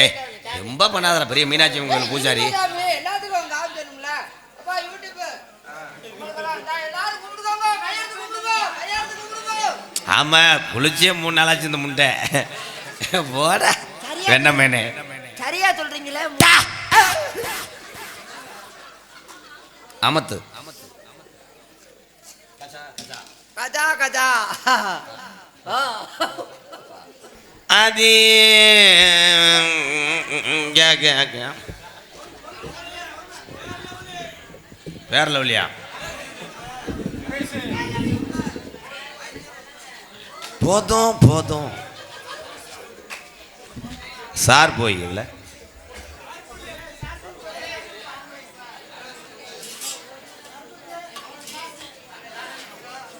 ஏய் ரொம்ப பண்ணாதடா பெரிய மீனாட்சி அம்மன் கோயில் பூஜாரி. ஆமா குளிச்சே மூணு நாளாச்சு இந்த முண்டை. போடா. வெண்ணமேனே சரியா சொல்றீங்களே அமத்து. கஜா கஜா. அது வேற லெவலியா போதும் போதும். சார் போய் இல்லை?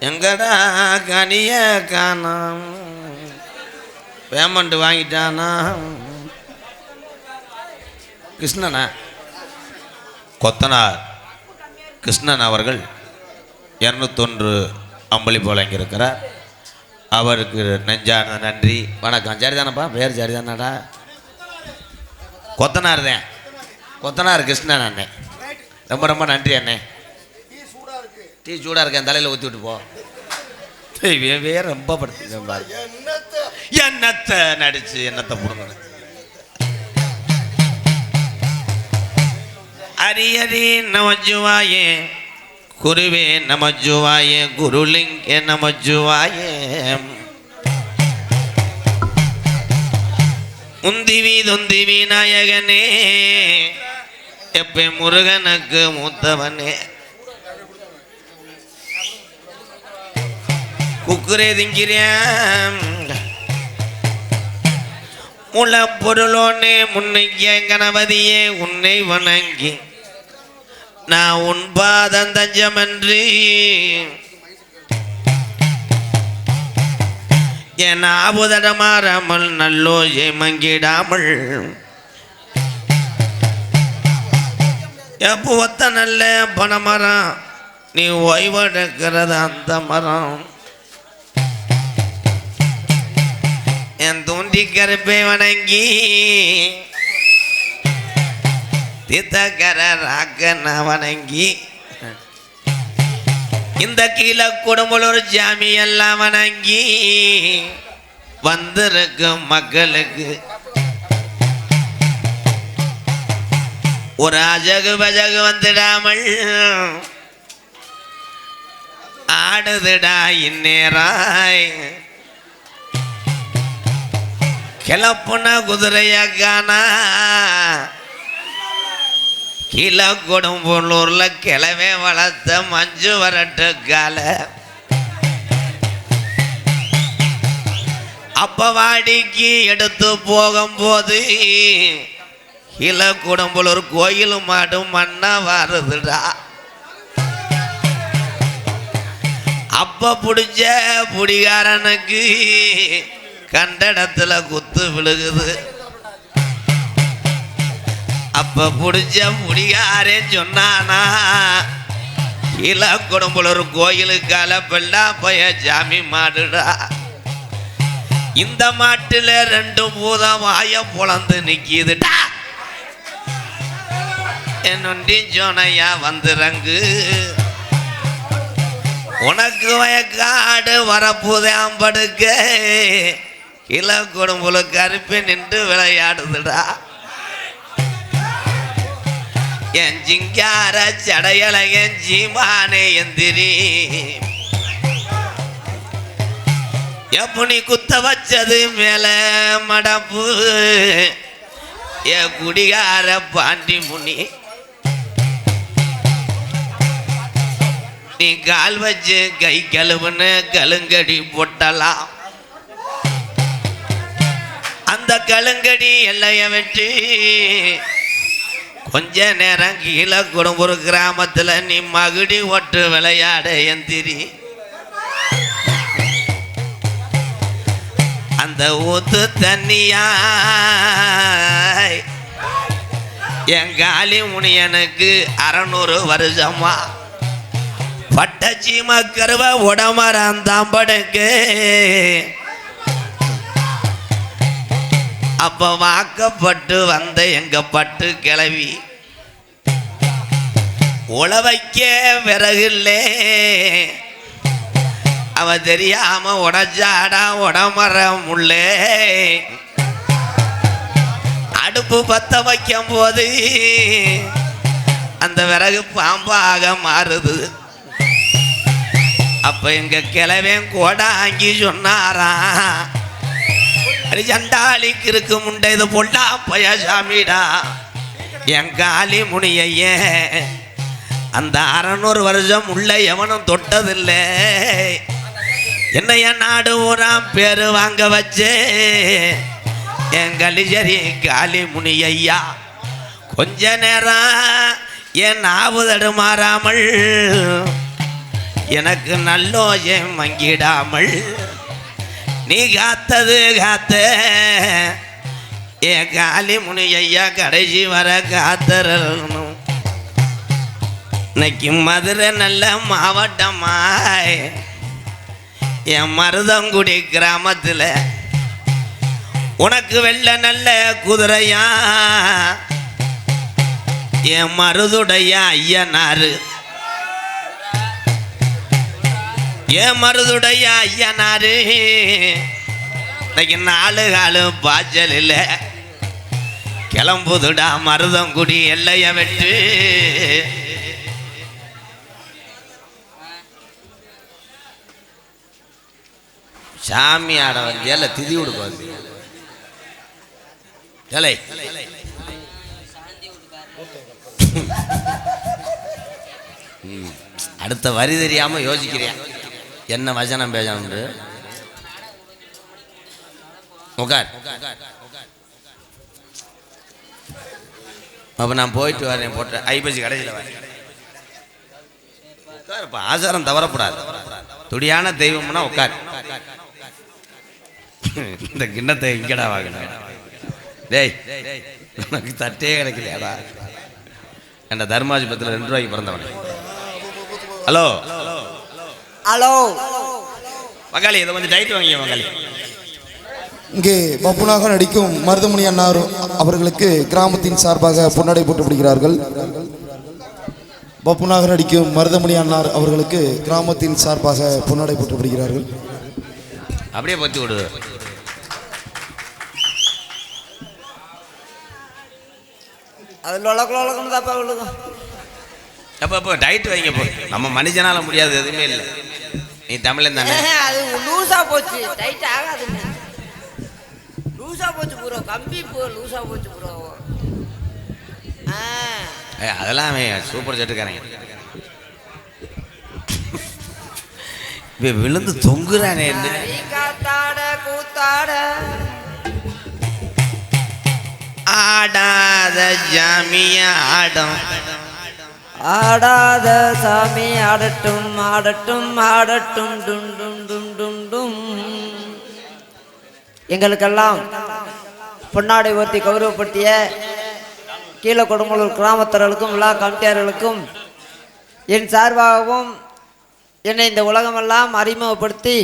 எங்கடா கனிய காணாம்? பேமெண்ட் வாங்கிட்டானா? கிருஷ்ணனா? கொத்தனார். கிருஷ்ணன் அவர்கள் இரநூத்தொன்று அம்பளி வழங்கியிருக்கிறார் அவருக்கு நெஞ்சான நன்றி. வணக்கம். சரிதானப்பா? பேர் சரிதானடா? கொத்தனார் தான். கொத்தனார் கிருஷ்ணன் அண்ணே. ரொம்ப ரொம்ப நன்றி அண்ணே. டீ சூடாக இருக்க தலையில் ஊற்றி விட்டு போ. ஏய், வே- ரொம்ப படுத்து என்னத்தை நடிச்சு என்னத்தை புடுங்க ஹரி நமஜுவாயே குருவே நமஜுவாயே குருலிங்கே நமஜுவாயே. உந்திவி தொந்திவி நாயகனே எப்ப முருகனுக்கு மூத்தவனே. குக்குரே திங்கிறேன். முள பொருளோனே முன்னைய கணபதியே உன்னை வணங்கி நான் உன் பாதம் தஞ்சமன்றி. என் ஆபுதடமாறாமல் நல்லோஜை மங்கிடாமல் எப்போ ஒத்த நல்ல பணமரம் நீ ஓய்வெடுக்கிறது அந்த மரம். என் தூண்டி கருப்பை வணங்கி தீர்த்தக்கர ராக்கன வணங்கி இந்த கீழே குடும்பலூர் ஜாமி எல்லாம் வணங்கி வந்திருக்கும் மக்களுக்கு ஒரு அஜகு பஜகு வந்துடாமல் ஆடுதுடா இந்நேராய். கிளப்புன குதிரைய காணா. கீழே கொடும்பூர்ல கிளவே வளர்த்த மஞ்சு வரட்டு கால. அப்ப வாடிக்கு எடுத்து போகும்போது கீழே குடம்புலூர் கோயில் மாடும் மண்ணா வருதுடா. அப்ப பிடிச்ச புடிகாரனுக்கு கண்ட இடத்துல குத்து விழுகுது. அப்ப பிடிச்ச முடியாரே சொன்னானா கீழே குடும்பலூர் கோயிலுக்கால பெல்லா போய ஜாமி மாடுடா. இந்த மாட்டுல ரெண்டு பூதம் ஆய புலந்து நிக்கிதுடா. என்னொண்டி ஜோனையா வந்துறங்கு. உனக்கு வயக்காடு வரப்புதான் படுக்க இளம் குடும்பல கருப்பி நின்று விளையாடுதுடா. என் ஜிங்கார சடையல என் ஜீமானே எந்திரி. எப்படி குத்த வச்சது மேல மடப்பு. என் குடிகார பாண்டி முனி. நீ கால் வச்சு கை கழுவுன்னு கலுங்கடி போட்டலாம். அந்த கலங்கடி எல்லைய வெட்டி கொஞ்ச நேரம் கீழே குடும்பூர் கிராமத்துல நீ மகுடி ஒட்டு விளையாட எந்திரி அந்த ஊத்து தண்ணியாய் என் காலி முனியனுக்கு அறநூறு வருஷமா. பட்டச்சி மக்கருவ உடமரம் தாம்படுக்கு அப்போ வாக்கப்பட்டு வந்த எங்கள் பட்டு கிளவி. உழவைக்கே விறகுல்லே. அவ தெரியாம உடச்சாடா உடமரம் முள்ளே. அடுப்பு பத்த வைக்கும் போது அந்த விறகு பாம்பாக மாறுது. அப்ப எங்க கூட கோடாங்கி சொன்னாரா அரி சண்டாளிக்கு இருக்கு முண்டை இது பொல்லா பயாசாமிடா என் காலி முனியையே அந்த அறநூறு வருஷம் உள்ள எவனும் தொட்டதில்லை. என்னைய நாடு ஊராம் பேரு வாங்க வச்சே என் கலிஜரி காலி ஐயா கொஞ்ச நேரம் என் நாவு தடுமாறாமல் எனக்கு நல்லோஜம் மங்கிடாமல் நீ காத்தது காத்த. என் காலி முனி ஐயா கடைசி வர காத்தரணும். இன்னைக்கு மதுரை நல்ல மாவட்டமாய். என் மருதங்குடி கிராமத்தில் உனக்கு வெள்ள நல்ல குதிரையா. என் மருதுடைய ஐயனாரு ஏன் மருதுடைய ஐயனாரு. இன்னைக்கு நாலு காலும் பாய்ச்சல் இல்லை. கிளம்புதுடா மருதங்குடி எல்லைய வெட்டு. சாமி ஆட வந்து திதி விடுக்கு வந்து அடுத்த வரி தெரியாம யோசிக்கிறேன் என்ன வசனம் பேசணும்னு உட்கார் அப்போ நான் போயிட்டு வரேன் போட்ட ஐபசி கடைசியில் வரேன். உட்காருப்பா ஆசாரம் தவறப்படாது துடியான தெய்வம்னா உட்கார் இந்த கிண்ணத்தை இங்கடா வாங்கினேன் டேய் உனக்கு தட்டே கிடைக்கலையாடா. என்ன தர்மாஜிபத்தில் ரெண்டு ரூபாய்க்கு பிறந்தவன். ஹலோ? ஹலோ மகாளி இதை கொஞ்சம் டைட் வாங்கிய மகாளி இங்கே பப்புனாக நடிக்கும் மருதமணி அன்னார் அவர்களுக்கு கிராமத்தின் சார்பாக பொன்னடை போட்டுவிடுகிறார்கள் பப்புனாக நடிக்கும் மருதமணி அன்னார் அவர்களுக்கு கிராமத்தின் சார்பாக பொன்னடை போட்டுவிடுகிறார்கள் அப்படியே பத்தி விடு அது லொலக்கு லொலக்குன்னு தாப்பா விழுகும். அப்போ அப்போ டைட் வைங்க போ. நம்ம மனுஷனால முடியாது எதுவுமே இல்லை. நீ தமிழன் தானே? அது லூசா போச்சு. டைட் ஆகாதுங்க லூசா போச்சு ப்ரோ கம்பி போ லூசா போச்சு ப்ரோ அதெல்லாம் அவன் சூப்பர் செட்டுக்காரங்க இவன் விழுந்து தொங்குறானே காத்தாட கூத்தாட. ஆடாத ஜாமிய ஆடம். ஆடாத சாமி ஆடட்டும் ஆடட்டும் ஆடட்டும் டும் டும் டும் டும் டும். எங்களுக்கெல்லாம் பொன்னாடை ஊர்த்தி கௌரவப்படுத்திய கீழே கொடுமலூர் கிராமத்தர்களுக்கும் விழா கமிட்டியார்களுக்கும் என் சார்பாகவும் என்னை இந்த உலகமெல்லாம் அறிமுகப்படுத்தி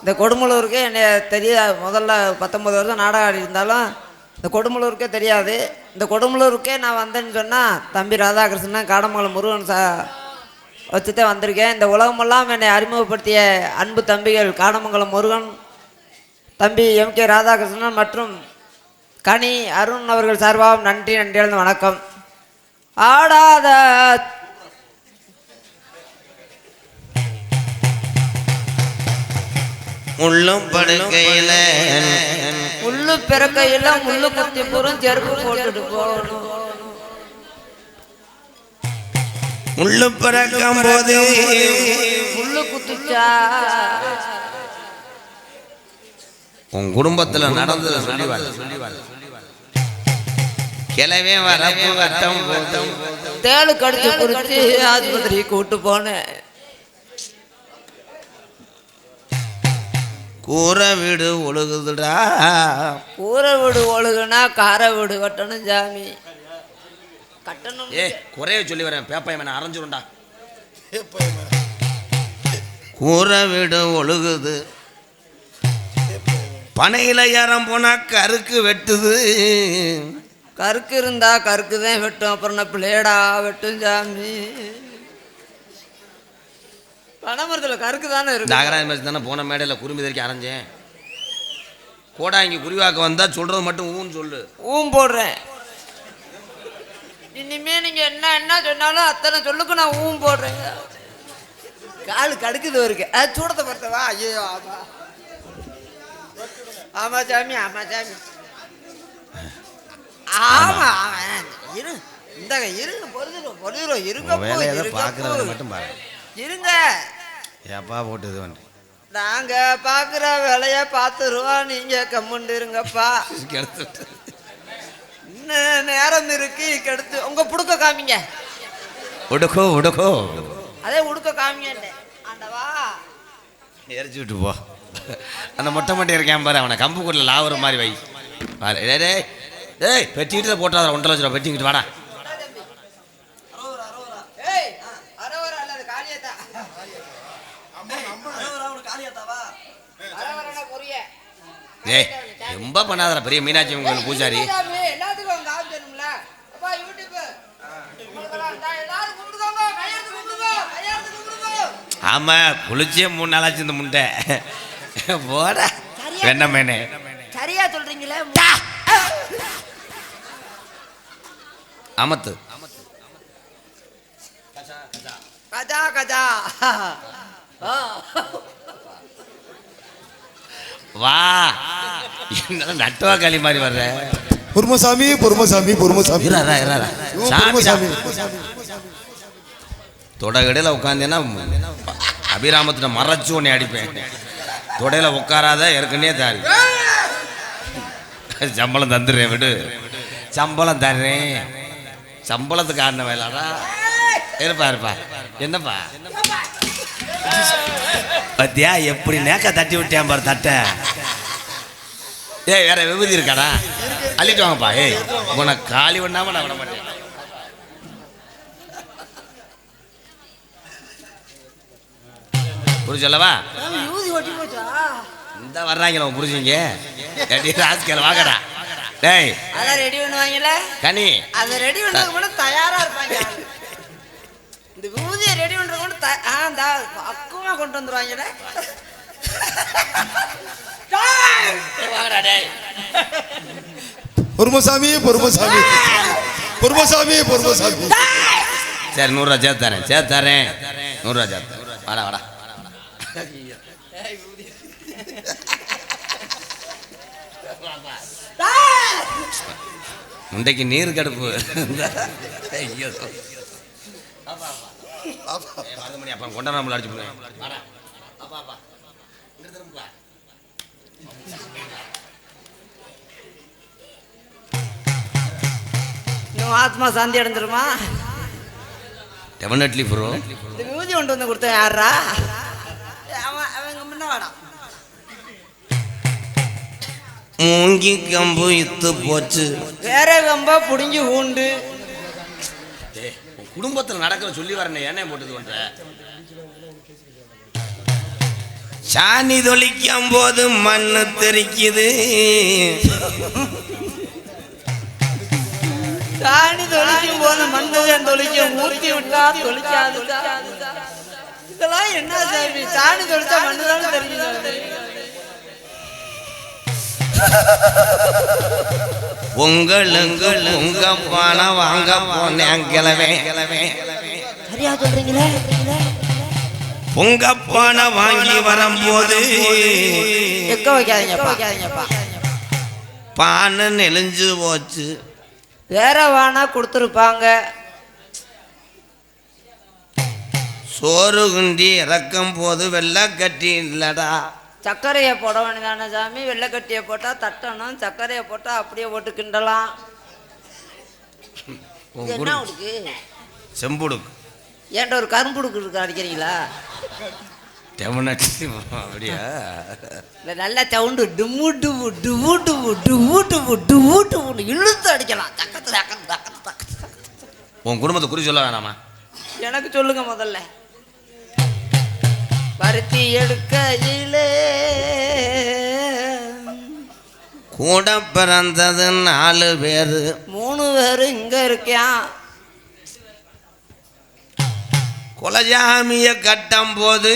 இந்த கொடுமலூருக்கு என்னை தெரிய முதல்ல பத்தொம்பது வருஷம் நாடகம் ஆடி இருந்தாலும் இந்த கொடுமலூருக்கே தெரியாது. இந்த கொடுமலூருக்கே நான் வந்தேன்னு சொன்னால் தம்பி ராதாகிருஷ்ணன் காடமங்கலம் முருகன் சா வச்சுட்டே வந்திருக்கேன். இந்த உலகமெல்லாம் என்னை அறிமுகப்படுத்திய அன்பு தம்பிகள் காடமங்கலம் முருகன் தம்பி எம் கே ராதாகிருஷ்ணன் மற்றும் கனி அருண் அவர்கள் சார்பாகவும் நன்றி நன்றி வணக்கம். ஆடாத முள்ளும் படுக்கையில. முள்ளு பிறக்கையில முள்ளு குத்தி போறோம் செருப்பு போட்டுட்டு போகணும். முள்ளு பிறக்கும் போது முள்ளு குத்துச்சா? உன் குடும்பத்துல நடந்தது கிளவே வரப்பு வட்டம் தேளு கடிச்சு குறிச்சு ஆஸ்பத்திரி கூட்டு போனேன். கூரை வீடு ஒழுகுதுடா. ஊரை வீடு ஒழுகுனா காரை வீடு கட்டணும் சாமி. கட்டணும். ஏ குறைய சொல்லி வரேன். பேப்பையன் அரைஞ்சிரும்டா. கூரை வீடு ஒழுகுது. பனையில ஏறம் போனா கருக்கு வெட்டுது. கருக்கு இருந்தா கருக்கு தான் வெட்டும். அப்புறம் நான் பிளேடா வெட்டும் சாமி. பனைமரத்தில் கருக்கு தானே இருக்கு? நாகராஜ மேட்ச் தானே போன மேடையில் குறும்பி தெரிக்க அரைஞ்சேன். கோடா இங்கே குறிவாக்க வந்தா சொல்றது மட்டும் ஊன்னு சொல்லு. ஊம் போடுறேன். இனிமே நீங்க என்ன என்ன சொன்னாலும் அத்தனை சொல்லுக்கு நான் ஊம் போடுறேன் காலு கடுக்குது இருக்கு அது சூடத்தை பொறுத்தவா ஐயோ ஆமா. ஆமா சாமி ஆமா சாமி. ஆமா ஆமா. இரு இந்த இருங்க உன் வேலையை தான் பார்க்குறவங்க மட்டும் பாரு. இருங்க. ஏப்பா போட்டு இது பண்ணு நாங்க பாக்குற வேலைய பார்த்துருவோம் நீங்க கம்முண்டு இருங்கப்பா. இன்னும் நேரம் இருக்கு கெடுத்து. உங்க புடுக்க காமிங்க. உடுக்கோ உடுக்கோ. அதே உடுக்க காமிங்க ஆண்டவா. எரிச்சு விட்டு போ. அந்த மொட்டை மட்டை இருக்கேன் பாரு அவனை கம்பு கூட்டில் லாவுற மாதிரி வை. டேய் டேய் பெட்டிக்கிட்டு போட்டாத ஒன்றரை லட்ச ரூபா பெட்டிக்கிட்டு வாடா. ஏய் ரொம்ப பண்ணாதடா பெரிய மீனாட்சி கோயில் பூஜாரி. ஆமாம் குளிச்சே மூணு நாளாச்சு இந்த முண்டை. போட. வெண்ணமேனே சரியா சொல்றீங்களே அமத்து. கஜா. ஆ. வா. என்ன நட்டுவா களி மாதிரி வர்ற? பொறுமசாமி பொறுமசாமி பொறுமசாமி. ஐயோ, சாமி பொறுமசாமி. தொடகடையில் உட்காந்தேன்னா அபிராமத்திட்ட மறைச்சு உன்னை அடிப்பேன். தொடையில் உட்காராத ஏற்கனவே தாரி. சம்பளம் தந்துடுறேன் விடு. சம்பளம் தர்றேன். சம்பளத்துக்கு ஆடின வேலாடா. இருப்பா இருப்பா. என்னப்பா? பத்தியா எப்படி நேக்க தட்டி விட்டேன் பாரு தட்டை. ஏய் வேற விபூதி இருக்காடா? அள்ளிட்டு வாங்கப்பா. ஏய் உனக்கு காலி பண்ணாம நான் விட மாட்டேன். புரிஞ்சல்லவா இந்த வர்றாங்களா புரிஞ்சுங்க. ஏடி ராஸ்கல் வாங்கடா. டேய் அதான் ரெடி பண்ணுவாங்கல்ல? கனி. அதை ரெடி கூட தயாரா இருப்பாங்க. இந்த விபூதியை ரெடி பண்றது கூட த- ஆ இந்த பக்குவமா கொண்டு வந்துருவாங்கல்ல வாங்கடா டேய். பொறுமசாமி பொறுமசாமி. பொறுமசாமி பொறுமசாமி. சரி நூறுரூவா சேர்த்து தரேன் சேர்த்து தரேன். நூறுரூவா சேர்த்து தரேன். வாடா வாடா. முண்டைக்கு நீர் கடுப்பு. ஐயோ. மருதமணி அப்பா கொண்டாட நம்மள அடிச்சு இன்னும் ஆத்மா சாந்தி அடைஞ்சிருமா? டெஃபினெட்லி ப்ரோ இந்த விபூதி கொண்டு வந்து கொடுத்தேன் யாரா அவன் அவங்க முன்ன வாடா. மூங்கி கம்பு இத்து போச்சு. வேற கம்பா புடிங்கி ஊண்டு. குடும்பத்தில் நடக்கிற சொல்லி வரேன் என்ன போட்டது பண்ற சாணி தொளிக்கும் போது மண்ணு தெரிக்குது. சாணி தொளிக்கும் போது மண்ணு தொளிக்க? ஊற்றி விட்டா தொளிக்காது. இதெல்லாம் என்ன சாமி சாணி தொளிச்சா மண்ணு தான் தெரிஞ்சு உங்களுக்கு உங்க பணம் வாங்க போனேன் கிளவே கிளவே சரியா சொல்றீங்களே? உங்க பணம் வாங்கி வரும்போது பானை நெளிஞ்சு போச்சு. வேற வானா கொடுத்துருப்பாங்க. சோறு குண்டி இறக்கும் போது வெள்ளை கட்டி இல்லடா. சர்க்கரையை போட வேண்டியதானே சாமி? வெள்ளைக்கட்டியை போட்டால் தட்டணும் சர்க்கரையை போட்டால் அப்படியே போட்டு கிண்டலாம் என்ன உடுக்கு? செம்புடுக்கு. ஏன்டா ஒரு கரும்புடுக்கு இருக்கு அடிக்கிறீங்களா? அப்படியா? இல்லை நல்லா சவுண்டு டும்மு டும்மு டுவு டுவு டுவு டுவு டுவு டுவுன்னு இழுத்து அடிக்கலாம். தக்கத்து தக்கத்து தக்கத்து தக்கத்து. உன் குடும்பத்தை குறி சொல்ல வேணாமா? எனக்கு சொல்லுங்க முதல்ல. பருத்தி எடுக்கையிலே. கூட பிறந்தது நாலு பேரு. மூணு பேர் இங்க இருக்கான் குலஜாமிய கட்டும் போது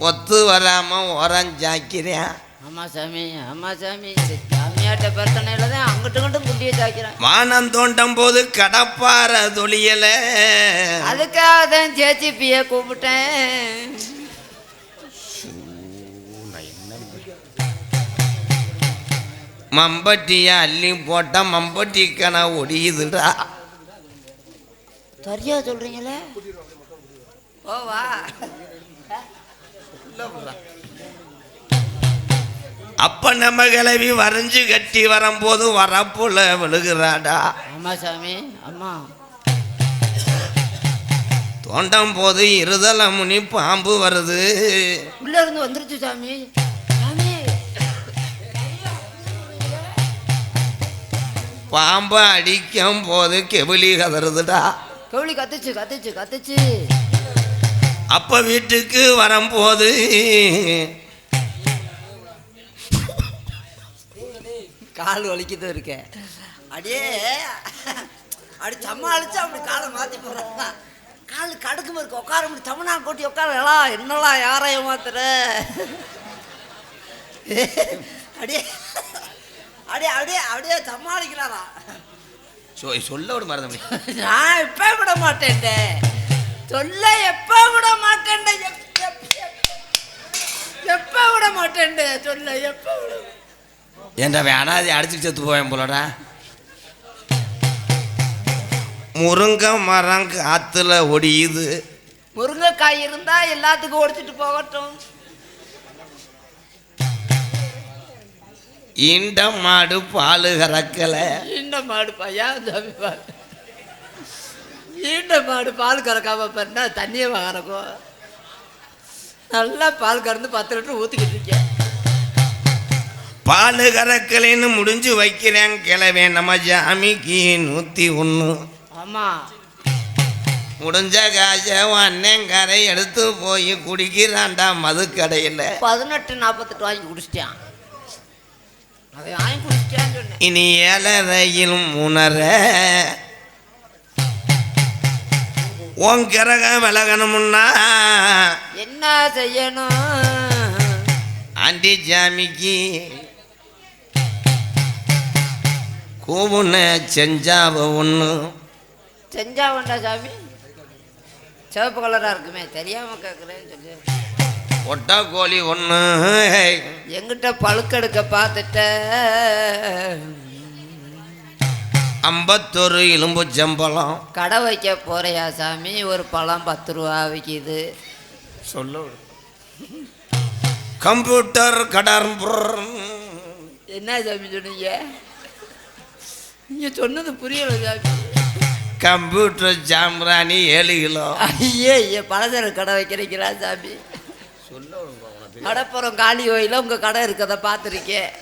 ஒத்து வராம உரஞ்சாக்கிறேன் ஆமா சாமி ஆமா சாமி. சாமியாட்ட பிரச்சனையில தான் அங்கிட்டு இங்கிட்டும் குட்டியை சாய்க்கிறேன். வானம் தோண்டும் போது கடப்பார தொழியல அதுக்காக தான் ஜேசிபியை கூப்பிட்டேன். மம்பட்டிய அள்ளி போட்ட மம்பட்டி கண ஒடியுதுடா. சரியா சொல்றீங்களே? ஓவா அப்ப நம்ம கிளவி வரைஞ்சு கட்டி வரும்போது வரப்புல விழுகிறாடா. ஆமா சாமி அம்மா தோண்டும் போது இருதல முனி பாம்பு வருது. உள்ள இருந்து வந்துருச்சு சாமி. சாமி. பாம்பை அடிக்கும் போது கெபிலி கதறுதுடா. கவுளி கத்துச்சு கத்துச்சு கத்துச்சு. அப்ப வீட்டுக்கு வரும்போது கால் வலிக்குது இருக்கேன் அடியே அப்படி சமாளிச்சு அப்படி காலை மாத்தி போறான் கால் கடுக்கு இருக்கு. உட்கார முடியும் தமிழ்நாடு போட்டி உட்காரலாம் என்னலாம் யாரை ஏமாத்துற? அடியே அப்படியே அப்படியே அப்படியே சமாளிக்கிறாரா சொ சொல்ல விட மறந்து நான் எப்ப விட மாட்டேன்டே. சொல்ல எப்ப விட மாட்டேன்டே. எப்- எப்- எப்- எப்ப விட மாட்டேன்டே. சொல்ல எப்ப விட ஏன்டா வேணாதி அடிச்சு செத்து போவேன் போலடா. முருங்கை மரம் காத்துல ஒடியுது. முருங்கைக்காய் இருந்தா எல்லாத்துக்கும் ஒடிச்சிட்டு போகட்டும். இந்த மாடு பால் கறக்கல. ஈண்ட மாடு பையா சாமி பால் ஈண்ட மாடு பால் கறக்காம பண்ணா தண்ணியை கறக்கும் நல்லா பால் கறந்து பத்து லிட்டர் ஊற்றிக்கிட்டு இருக்கேன். பால் கறக்கலைன்னு முடிஞ்சு வைக்கிறேன். கிளவே நம்ம ஜாமிக்கு நூற்றி ஒன்று ஆமாம் முடிஞ்ச காசை அண்ணன் கரை எடுத்து போய் குடிக்கிறான்டா மதுக்கடையில். பதினெட்டு நாற்பத்தெட்டு வாங்கி குடிச்சிட்டான். அதை வாங்கி குடிச்சிட்டான்னு சொன்னேன். இனி ஏழரையில் உணர உன் கிரக விலகணும்னா என்ன செய்யணும்? ஆண்டி ஜாமிக்கு கூவுன செஞ்சாவ ஒன்று செஞ்சா வேண்டா சாமி? சிவப்பு கலராக இருக்குமே தெரியாமல் கேட்குறேன்னு சொல்லி. ஒட்டா கோழி ஒன்று எங்கிட்ட பழுக்கெடுக்க பார்த்துட்ட. ஐம்பத்தொரு எலும்பு ஜம்பளம். கடை வைக்க போறியா சாமி? ஒரு பழம் பத்து ரூபா விற்கிது சொல்ல. கம்ப்யூட்டர் கடர் என்ன சாமி சொன்னீங்க? நீங்க சொன்னது புரியல கம்ப்யூட்டர் ஜாம்ராணி ஏழு கிலோ. ஐயே ஐயே பலசர கடை வைக்கிறீங்களா சாமி கடப்புறம் காலி கோயில உங்க கடை இருக்கதை பார்த்துருக்கேன்.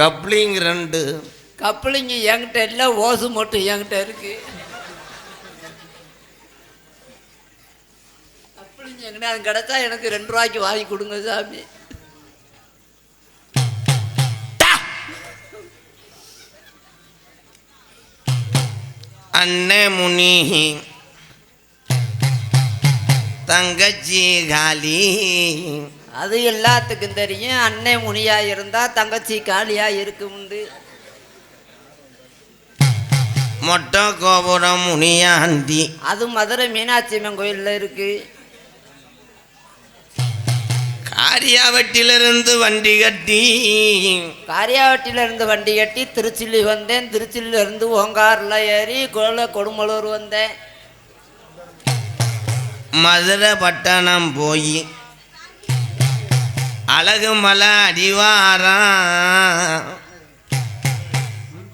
கப்ளிங் ரெண்டு. கப்பலிங்க என்கிட்ட இல்லை ஓசு மட்டும் என்கிட்ட இருக்கு. கப்பலிங்க எங்கிட்ட அது கிடைச்சா எனக்கு ரெண்டு ரூபாய்க்கு வாங்கி கொடுங்க சாமி அண்ணே முனி தங்கச்சி காலி. அது எல்லாத்துக்கும் தெரியும். அன்னை முனியா இருந்தா தங்கச்சி காலியா இருக்குமுண்டு. மொட்டை கோபுரம் முனியாண்டி. அது மதுரை மீனாட்சி அம்மன் கோயில்ல இருக்கு. ஆரியாவட்டிலிருந்து வண்டி கட்டி. காரியாவட்டில இருந்து வண்டி கட்டி திருச்சில்லி வந்தேன். திருச்சியில இருந்து ஓங்காரில் ஏறி கோல கொடுமலூர் வந்தேன். மதுரை பட்டணம் போய். அழகு மலை அடிவாரம்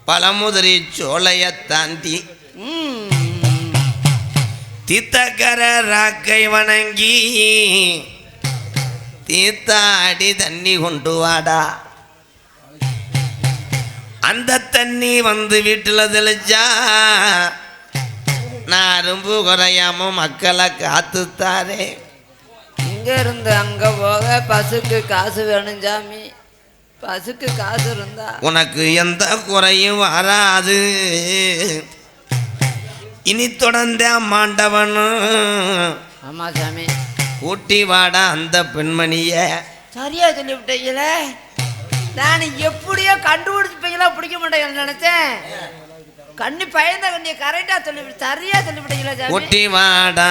பழமுதிரி சோலையை தாண்டி. தீத்தக்கர ராக்கை வணங்கி. தீத்தாடி தண்ணி கொண்டு வாடா. அந்த தண்ணி வந்து வீட்டில் தெளிச்சா நான் அரும்பு குறையாம மக்களை காத்துத்தாரே. இங்க இருந்து அங்க போக பசுக்கு காசு வேணும் சாமி. பசுக்கு காசு இருந்தா. உனக்கு எந்த குறையும் வராது. இனி தொடர்ந்த மாண்டவனும் ஆமா சாமி. கூட்டி வாடா அந்த பெண்மணிய. சரியா சொல்லிவிட்டீங்களே? நான் எப்படியோ கண்டுபிடிச்சிப்பீங்களா பிடிக்க மாட்டேங்கன்னு நினைச்சேன். கண்ணி பயந்த கண்ணியை கரெக்டா சொல்லி சரியா சொல்லிவிட்டீங்களா கூட்டி வாடா.